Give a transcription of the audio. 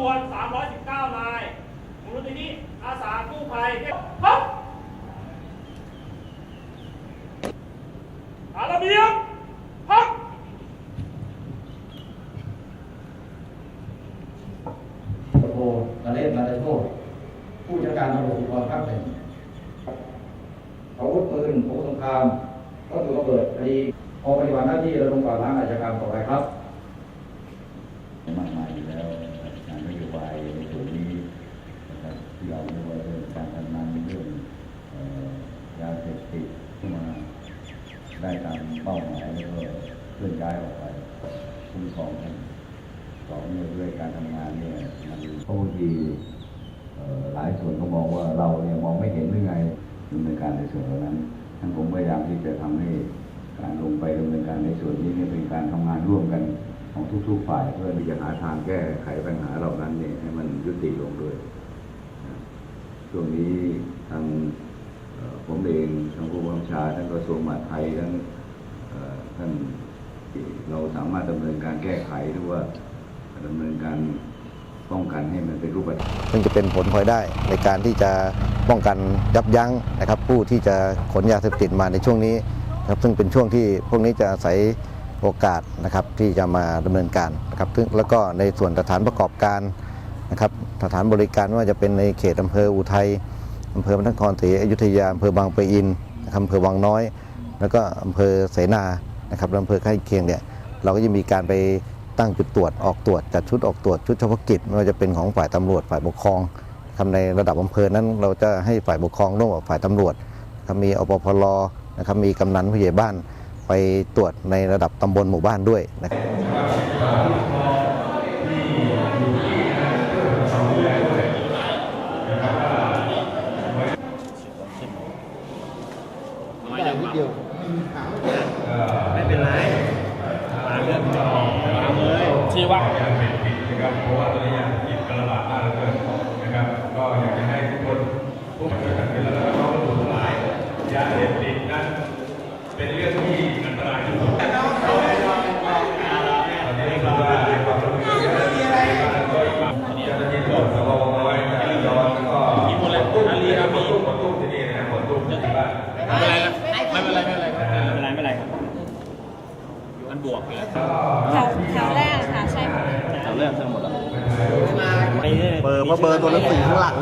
บวน319 นายมูลนิธิอาสากู้ภัยครับอาระเบียบพักตโทนเรศนาโชตผู้จัดการตำรวจภูธรภาคหนึ่งอาวุธปืนอาวุธสงครามวัตถุระเบิดคดีพอปฏิบัติหน้าที่ระดมกวาดล้างอาชญากรรมต่อไปครับ มากมายอยู่แล้วงานนโยบายในส่วนนี้นะครับที่เราไม่ว่าเรื่องการทำงานเรื่องเอ่อยาเสพติดที่มา ได้ตามเป้าหมายแล้วก็เคลื่อนย้ายออกไปคุ้มครองกันสองเนี่ยด้วยการทำงานเนี่ยมันเพราะบางทีหลายส่วนก็มองว่าเราเนี่ยมองไม่เห็นหรือไงดำเนินการในส่วนเหล่านั้นทั้งผมพยายามที่จะทำให้การลงไปดำเนินการในส่วนนี้เนี่ยเป็นการทำงานร่วมกันของทุก ๆ ฝ่ายเพื่อที่จะหาทางแก้ไขปัญหาเหล่านั้นเนี่ยให้มันยุติลงด้วยช่วงนี้ทาง ผมเองทางผู้บังคับบัญชาทั้งกระทรวงมหาดไทยทั้งท่านเราสามารถดำเนินการแก้ไขหรือว่าดำเนินการป้องกันให้มันเป็นรูปธรรมซึ่งจะเป็นผลพลอยได้ในการที่จะป้องกันยับยั้งนะครับ ผู้ที่จะขนยาเสพติดมาในช่วงนี้นครับซึ่งเป็นช่วงที่พวกนี้จะอาศัยโอกาสนะครับที่จะมาดำเนินการนะครับซึ่งแล้วก็ในส่วนสถานประกอบการนะครับสถานบริการว่าจะเป็นในเขตอำเภออุทัย อำเภอพระนครศรีอยุธยาอำเภอบางปะอินนะครับอำเภอวังน้อย แล้วก็อำเภอเสนานะครับอำเภอใกล้เคียงเนี่ยเราก็จะมีการไปตั้งจุดตรวจออกตรวจจัดชุดออกตรวจชุดเฉพาะกิจไม่ว่าจะเป็นของฝ่ายตำรวจฝ่ายปกครองทำในระดับอำเภอนั้นเราจะให้ฝ่ายปกครองร่วมกับฝ่ายตำรวจมีอปพลนะครับมีกำนันผู้ใหญ่บ้านไปตรวจในระดับตำบลหมู่บ้านด้วยนะครับ ไม่เป็นไรมาเรื่องต่อมาเลยชีวะนะครับเพราะว่าตอนนี้ยาเสพติดกระบาดมากเหลือเกินนะครับ ก็อยากจะให้ทุกคนร่วมกันเป็นแล้วก็ต้องรู้ทั้งหลายยาเสพติดนั้นเป็นเรื่องที่อันตรายที่สุดตอนนี้คือว่าในความร่วมมือกันแล้วก็อีกฝั่งเจ้าหน้าที่ตำรวจสพน้อยจราจรแล้วก็มีหมดเลยตุ้มนี่นะมีหมดตุ้มที่นี่นะหมดตุ้มที่บ้าน ไม่เป็นไรไม่เป็นไรไม่เป็นไรไม่เป็นไรไม่เป็นไรครับ มันบวกอยู่แล้วแถวแถวแรกค่ะใช่หมดเลยแถวเรื่องทั้งหมดแล้วเบอร์เพราะเบอร์ตัวหนังสือข้างหลัง